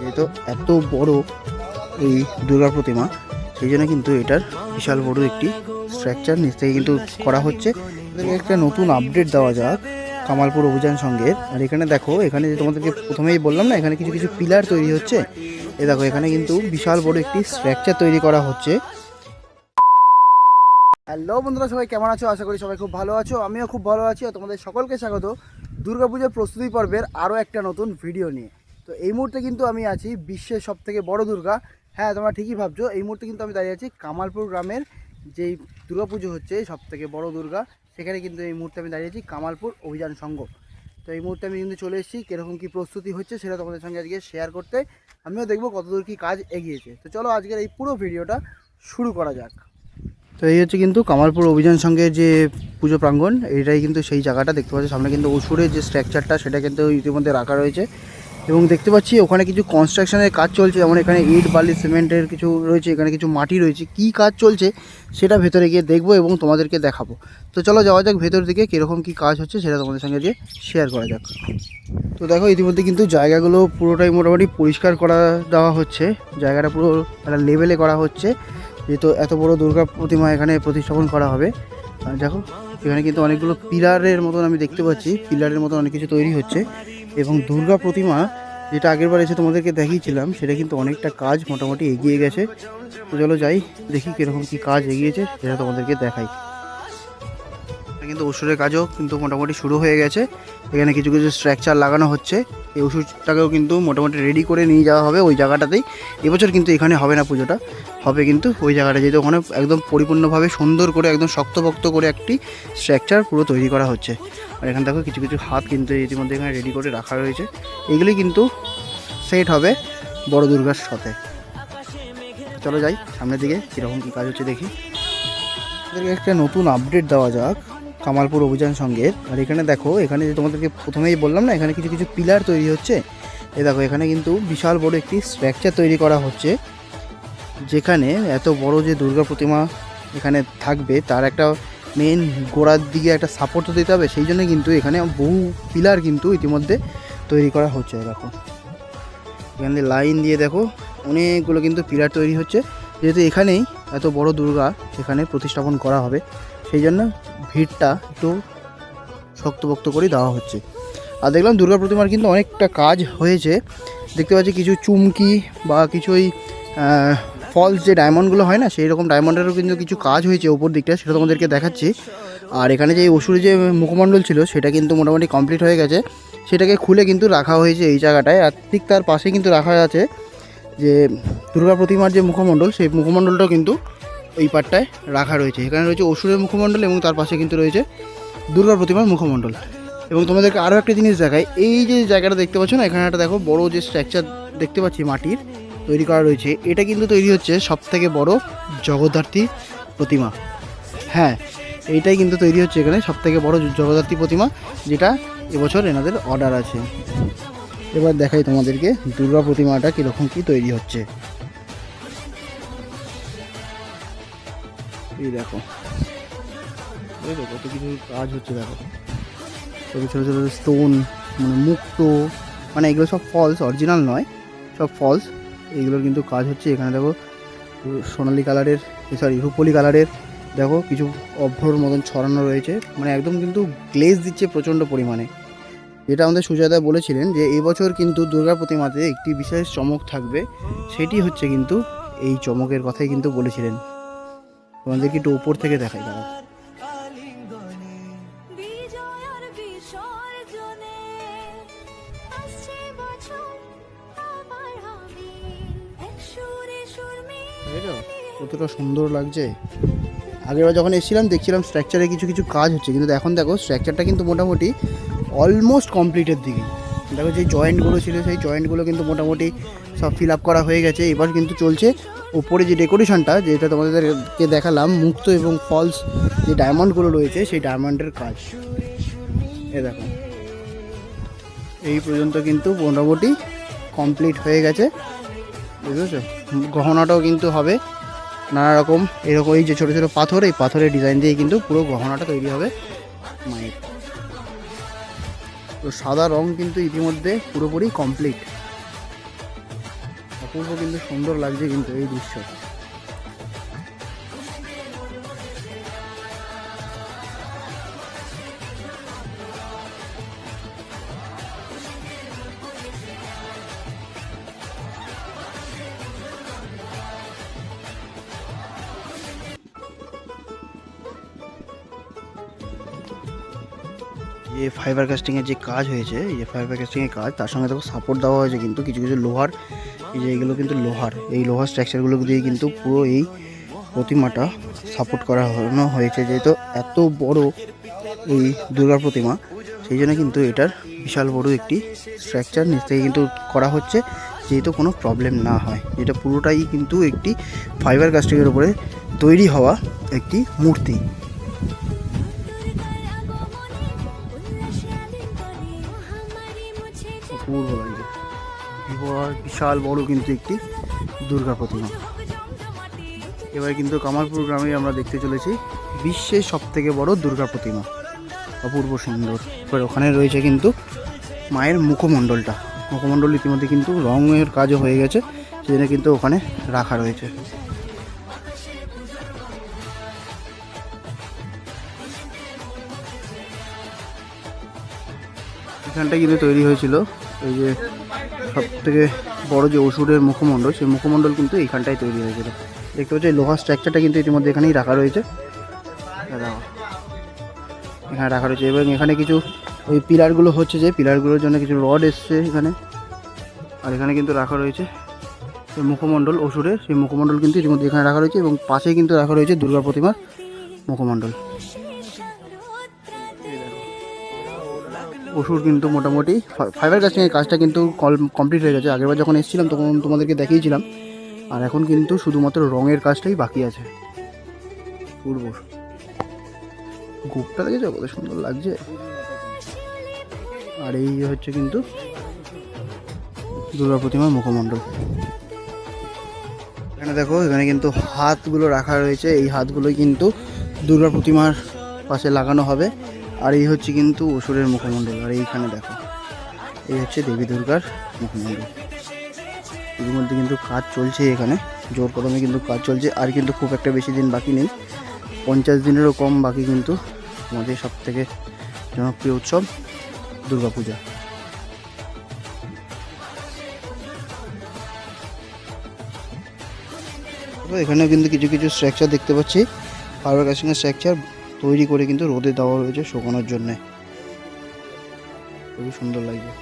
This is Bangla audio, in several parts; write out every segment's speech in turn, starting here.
যেহেতু এত বড় এই দুর্গা প্রতিমা, সেই জন্য কিন্তু এটার বিশাল বড় একটি স্ট্রাকচার নিচ থেকে কিন্তু করা হচ্ছে। একটা নতুন আপডেট দেওয়া যাক কামালপুর অভিযান সঙ্গে আর এখানে দেখো, এখানে যে তোমাদেরকে প্রথমেই বললাম না, এখানে কিছু কিছু পিলার তৈরি হচ্ছে। এ দেখো, এখানে কিন্তু বিশাল বড় একটি স্ট্রাকচার তৈরি করা হচ্ছে। হ্যালো বন্ধুরা, সবাই কেমন আছো? আশা করি সবাই খুব ভালো আছো। আমিও খুব ভালো আছি, আর তোমাদের সকলকে স্বাগত। দুর্গাপূজার প্রস্তুতি পর্বের আরও একটা নতুন ভিডিও নিয়ে। তো এই মুহূর্তে কিন্তু আমি আছি বিশ্বের সব থেকে বড় দুর্গা। হ্যাঁ তোমরা ঠিকই ভাবছ, এই মুহূর্তে কিন্তু আমি দাঁড়িয়ে আছি কামালপুর গ্রামের যেই দুর্গাপুজো হচ্ছে সব থেকে বড় দুর্গা, সেখানে কিন্তু এই মুহূর্তে আমি দাঁড়িয়ে আছি কামালপুর অভিযান সংঘ। তো এই মুহূর্তে আমি কিন্তু চলে এসেছি, কীরকম কী প্রস্তুতি হচ্ছে সেটা তোমাদের সঙ্গে আজকে শেয়ার করতে। আমিও দেখব কতদূর কী কাজ এগিয়েছে। তো চলো আজকের এই পুরো ভিডিওটা শুরু করা যাক। তো এই হচ্ছে কিন্তু কামালপুর অভিযান সঙ্গে যে পুজো প্রাঙ্গণ, এটাই কিন্তু সেই জায়গাটা দেখতে পাচ্ছি। সামনে কিন্তু অসুরের যে স্ট্রাকচারটা সেটা কিন্তু ইতিমধ্যে রাখা রয়েছে। এবং দেখতে পাচ্ছি ওখানে কিছু কনস্ট্রাকশনের কাজ চলছে, যেমন এখানে ইট, বালি সিমেন্টের কিছু রয়েছে, এখানে কিছু মাটি রয়েছে। কি কাজ চলছে সেটা ভেতরে গিয়ে দেখব এবং তোমাদেরকে দেখাবো। তো চলো যাওয়া যাক ভেতর দিকে কীরকম কী কাজ হচ্ছে সেটা তোমাদের সঙ্গে যে শেয়ার করা যাক। তো দেখো ইতিমধ্যে কিন্তু জায়গাগুলো পুরোটাই মোটামুটি পরিষ্কার করা দেওয়া হচ্ছে। জায়গাটা পুরো একটা লেভেলে করা হচ্ছে। যেহেতু এত বড় দুর্গা প্রতিমা এখানে প্রতিস্থাপন করা হবে। দেখো, এখানে কিন্তু অনেকগুলো পিলারের মতন আমি দেখতে পাচ্ছি। পিলারের মতন অনেক কিছু তৈরি হচ্ছে। এবং দুর্গা প্রতিমা যেটা আগের বার এসে তোমাদেরকে দেখিয়েছিলাম, সেটা কিন্তু অনেকটা কাজ মোটামুটি এগিয়ে গেছে। চলো যাই, দেখি কীরকম কী কাজ এগিয়েছে, সেটা তোমাদেরকে দেখাই। কিন্তু ওষুধের কাজও কিন্তু মোটামুটি শুরু হয়ে গেছে। এখানে কিছু কিছু স্ট্রাকচার লাগানো হচ্ছে। এই ওষুধটাকেও কিন্তু মোটামুটি রেডি করে নিয়ে যাওয়া হবে ওই জায়গাটাতেই। এবছর কিন্তু এখানে হবে না পুজোটা। হবে কিন্তু ওই জায়গাটা যেহেতু ওখানে একদম পরিপূর্ণভাবে সুন্দর করে, একদম শক্তপোক্ত করে একটি স্ট্রাকচার পুরো তৈরি করা হচ্ছে। আর এখান দেখো কিছু কিছু হাত কিন্তু ইতিমধ্যে এখানে রেডি করে রাখা রয়েছে। এগুলি কিন্তু সেট হবে বড় দুর্গার সাথে। চলো যাই, সামনের দিকে কীরকম কী কাজ হচ্ছে দেখি। একটা নতুন আপডেট দেওয়া যাক। কামালপুর অভিযান সঙ্গের। আর এখানে দেখো, এখানে যে তোমাদেরকে প্রথমেই বললাম না, এখানে কিছু কিছু পিলার তৈরি হচ্ছে। এই দেখো, এখানে কিন্তু বিশাল বড় একটি স্ট্রাকচার তৈরি করা হচ্ছে, যেখানে এত বড় যে দুর্গা প্রতিমা এখানে থাকবে, তার একটা মেন গোড়ার দিকে একটা সাপোর্ট দিতে হবে। সেই জন্য কিন্তু এখানে বহু পিলার কিন্তু ইতিমধ্যে তৈরি করা হচ্ছে দেখো। এখানে লাইন দিয়ে দেখো, অনেকগুলো কিন্তু পিলার তৈরি হচ্ছে। যেহেতু এখানেই এত বড় দুর্গা এখানে প্রতিস্থাপন করা হবে, সেই জন্য ভিড়টা একটু শক্তপোক্ত করে দেওয়া হচ্ছে। আর দেখলাম দুর্গা প্রতিমার কিন্তু অনেকটা কাজ হয়েছে। দেখতে পাচ্ছি কিছু চুমকি বা কিছু ওই ফলস যে ডায়মন্ডগুলো হয় না সেই রকম ডায়মন্ডেরও কিন্তু কিছু কাজ হয়েছে ওপর দিকটা, সেটা তোমাদেরকে দেখাচ্ছি। আর এখানে যে অসুরের যে মুখমণ্ডল ছিল, সেটা কিন্তু মোটামুটি কমপ্লিট হয়ে গেছে। সেটাকে খুলে কিন্তু রাখা হয়েছে এই জায়গাটায়, আর ঠিক তার পাশে কিন্তু রাখা আছে যে দুর্গা প্রতিমার যে মুখমণ্ডল, সেই মুখমণ্ডলটাও কিন্তু এই পাটটায় রাখা রয়েছে। এখানে রয়েছে অসুরের মুখমণ্ডল এবং তার পাশে কিন্তু রয়েছে দুর্গা প্রতিমার মুখমণ্ডল। এবং তোমাদেরকে আরও একটা জিনিস দেখায় এই যে জায়গাটা দেখতে পাচ্ছ না, এখানে একটা দেখো বড় যে স্ট্রাকচার দেখতে পাচ্ছি মাটির তৈরি করা রয়েছে। এটা কিন্তু তৈরি হচ্ছে সব থেকে বড় জগদ্ধাত্রী প্রতিমা। হ্যাঁ এইটাই কিন্তু তৈরি হচ্ছে এখানে সব থেকে বড় জগদ্ধাত্রী প্রতিমা, যেটা এবছর এনাদের অর্ডার আছে। এবার দেখাই তোমাদেরকে দুর্গা প্রতিমাটা কীরকম কী তৈরি হচ্ছে। এই দেখো। দেখো, কত কিছু কাজ হচ্ছে দেখো। ছোটো ছোটো ছোটো স্টোন মানে মুক্তো মানে এগুলো সব ফলস অরিজিনাল নয়, সব ফলস এইগুলোর কিন্তু কাজ হচ্ছে এখানে দেখো, সোনালি কালারের সরি রুপোলি কালারের দেখো কিছু অভ্রর মতন ছড়ানো রয়েছে। মানে একদম কিন্তু গ্লেজ দিচ্ছে প্রচণ্ড পরিমাণে। যেটা আমাদের সুজাদা বলেছিলেন যে, এবছর কিন্তু দুর্গা প্রতিমাতে একটি বিশেষ চমক থাকবে। সেটি হচ্ছে কিন্তু এই চমকের কথাই কিন্তু বলেছিলেন। তোমাদেরকে একটু উপর থেকে দেখাই দাঁড়া বিজয়ার বিসর্জনে আসছে বছর আবার হবে। এক সুরে সুর বুঝেছ কতটা সুন্দর লাগছে। আগেরবার যখন এসেছিলাম দেখছিলাম স্ট্রাকচারে কিছু কিছু কাজ হচ্ছে। কিন্তু এখন দেখো স্ট্রাকচারটা কিন্তু মোটামুটি অলমোস্ট কমপ্লিটের দিকে। দেখো যে জয়েন্টগুলো ছিল সেই জয়েন্টগুলো কিন্তু মোটামুটি সব ফিল আপ করা হয়ে গেছে। এবার কিন্তু চলছে উপরে যে ডেকোরেশনটা যেটা তোমাদেরকে দেখালাম, মুক্ত এবং ফলস যে ডায়মন্ডগুলো রয়েছে, সেই ডায়মন্ডের কাজ। এ দেখো। এই পর্যন্ত কিন্তু মোটামুটি কমপ্লিট হয়ে গেছে। বুঝেছ? গহনাটাও কিন্তু হবে নানা রকম এরকম এই যে ছোটো ছোটো পাথর, এই পাথরের ডিজাইন দিয়ে কিন্তু পুরো গহনাটা তৈরি হবে মায়ের। তো সাদা রং কিন্তু ইতিমধ্যে পুরোপুরি কমপ্লিট অপূর্ব কিন্তু সুন্দর লাগছে কিন্তু এই দৃশ্য। যে ফাইবার কাস্টিংয়ের যে কাজ হয়েছে, এই যে ফাইবার কাস্টিংয়ের কাজ, তার সঙ্গে দেখো সাপোর্ট দেওয়া হয়েছে কিন্তু কিছু কিছু লোহার এই যে এগুলো কিন্তু লোহার। এই লোহার স্ট্রাকচারগুলো দিয়ে কিন্তু পুরো এই প্রতিমাটা সাপোর্ট করা হয়েছে যেহেতু এত বড় এই দুর্গা প্রতিমা, সেই জন্য কিন্তু এটার বিশাল বড় একটি স্ট্রাকচার নিচ থেকে কিন্তু করা হচ্ছে যেহেতু কোনো প্রবলেম না হয়। যেটা পুরোটাই কিন্তু একটি ফাইবার কাস্টিংয়ের উপরে তৈরি হওয়া একটি মূর্তি। অপূর্ব বিরাট বিশাল বড় কিন্তু একটি দুর্গা প্রতিমা। এবার কিন্তু কামালপুর গ্রামে আমরা দেখতে চলেছি বিশ্বের সব থেকে বড় দুর্গা প্রতিমা, অপূর্ব সুন্দর। এবার ওখানে রয়েছে কিন্তু মায়ের মুখমণ্ডলটা। মুখমণ্ডল ইতিমধ্যে কিন্তু রঙের কাজও হয়ে গেছে, সেজন্য কিন্তু ওখানে রাখা রয়েছে। এখানটা কিন্তু তৈরি হয়েছিল এই যে সব থেকে বড় যে ওষুধের মুখমণ্ডল, সেই মুখমণ্ডল কিন্তু এইখানটাই তৈরি হয়েছিল। দেখতে পাচ্ছি লোহার স্ট্রাকচারটা কিন্তু ইতিমধ্যে এখানেই রাখা রয়েছে। এখানে রাখা রয়েছে এবং এখানে কিছু ওই পিলারগুলো হচ্ছে যে, পিলারগুলোর জন্য কিছু রড এসছে এখানে। আর এখানে কিন্তু রাখা রয়েছে সেই মুখমণ্ডল অসুরের সেই মুখমণ্ডল কিন্তু ইতিমধ্যে এখানে রাখা রয়েছে এবং পাশেই কিন্তু রাখা রয়েছে দুর্গা প্রতিমার মুখমণ্ডল। অসুর কিন্তু মোটামুটি ফাইবার কাস্টিংয়ের কাজটা কিন্তু কমপ্লিট হয়ে গেছে। আগেরবার যখন এসেছিলাম তখন তোমাদেরকে দেখিয়েছিলাম। আর এখন কিন্তু শুধুমাত্র রঙের কাজটাই বাকি আছে। পূর্ব গোপটা দেখেছ? কত সুন্দর লাগছে। আর এই হচ্ছে কিন্তু দুর্গা প্রতিমার মুখমণ্ডল। এখানে দেখো, এখানে কিন্তু হাতগুলো রাখা রয়েছে। এই হাতগুলোই কিন্তু দুর্গা প্রতিমার পাশে লাগানো হবে। আর এই হচ্ছে কিন্তু অসুরের মুখমণ্ডল, আর এইখানে দেখো। এই হচ্ছে দেবী দুর্গার মুখমণ্ডল। এর মধ্যে কিন্তু কাজ চলছে এখানে, জোর কদমে কিন্তু কাজ চলছে, আর কিন্তু খুব একটা বেশি দিন বাকি নেই। পঞ্চাশ দিনেরও কম বাকি কিন্তু আমাদের সব থেকে জনপ্রিয় উৎসব দুর্গাপূজা। এখানেও কিন্তু কিছু কিছু স্ট্রাকচার দেখতে পাচ্ছি। ফাইবার কাস্টিংয়ের স্ট্রাকচার তৈরি করে কিন্তু রোদে দেওয়া রয়েছে শুকানোর জন্যে। খুবই সুন্দর লাগছে।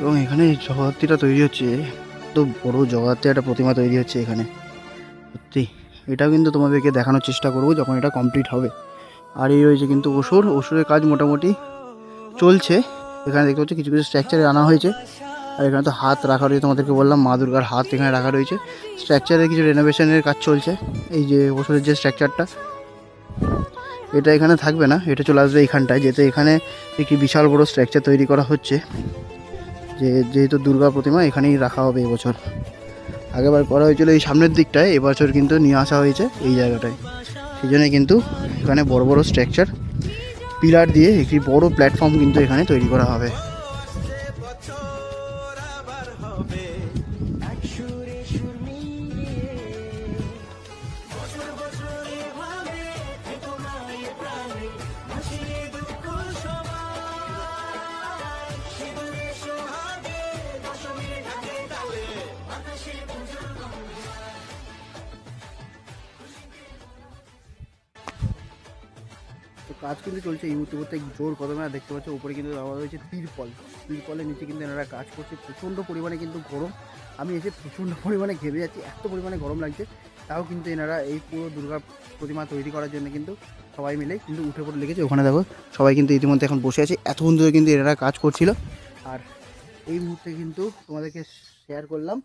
এবং এখানে জগদ্ধাত্রীটা তৈরি হচ্ছে তো বড় জগদ্ধাত্রী একটা প্রতিমা তৈরি হচ্ছে এখানে। সত্যি, এটাও কিন্তু তোমাদেরকে দেখানোর চেষ্টা করব যখন এটা কমপ্লিট হবে। আর এই রয়েছে কিন্তু অসুর ওষুধের কাজ মোটামুটি চলছে। এখানে দেখতে পাচ্ছি কিছু কিছু স্ট্রাকচারে আনা হয়েছে। আর এখানে তো হাত রাখা রয়েছে তোমাদেরকে বললাম, মা দুর্গার হাত এখানে রাখা রয়েছে। স্ট্রাকচারের কিছু রেনোভেশনের কাজ চলছে। এই যে ওষুধের যে স্ট্রাকচারটা এটা এখানে থাকবে না, এটা চলে আসবে এইখানটায়, যেহেতু এখানে একটি বিশাল বড় স্ট্রাকচার তৈরি করা হচ্ছে। যে, যেহেতু দুর্গা প্রতিমা এখানেই রাখা হবে এবছর। আগেবার করা হয়েছিল এই সামনের দিকটায়, এবছর কিন্তু নিয়ে আসা হয়েছে এই জায়গাটায়। সেই জন্য কিন্তু এখানে বড় বড় স্ট্রাকচার পিলার দিয়ে একটি বড় প্ল্যাটফর্ম কিন্তু এখানে তৈরি করা হবে। কাজ কিন্তু চলছে এই মুহূর্তে জোর কদমে, আর দেখতে পাচ্ছ উপরে কিন্তু দেওয়া হয়েছে তিরপল। তিরপলের নিচে কিন্তু এনারা কাজ করছে, প্রচণ্ড পরিমাণে কিন্তু গরম। আমি এসে প্রচণ্ড পরিমাণে ঘেমে যাচ্ছি, এত পরিমাণে গরম লাগছে। তাও কিন্তু এনারা এই পুরো দুর্গা প্রতিমা তৈরি করার জন্য কিন্তু সবাই মিলে কিন্তু উঠে পড়ে লেগেছে। ওখানে দেখো, সবাই কিন্তু ইতিমধ্যে এখন বসে আছে। এতক্ষণ ধরে কিন্তু এনারা কাজ করছিল। আর এই মুহূর্তে কিন্তু তোমাদেরকে শেয়ার করলাম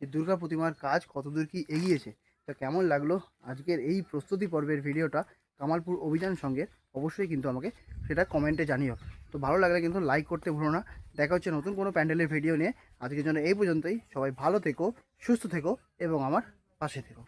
যে দুর্গা প্রতিমার কাজ কতদূর কি এগিয়েছে। তা কেমন লাগল আজকের এই প্রস্তুতি পর্বের ভিডিওটা কামালপুর অভিযান সঙ্গে। অবশ্যই কিন্তু আমাকে সেটা কমেন্টে জানিও। তো ভালো লাগলে কিন্তু লাইক করতে ভুলো না। দেখা হচ্ছে নতুন কোনো প্যান্ডেলের ভিডিও নিয়ে। আজকের জন্য এই পর্যন্তই। সবাই ভালো থেকো, সুস্থ থেকো এবং আমার পাশে থেকো।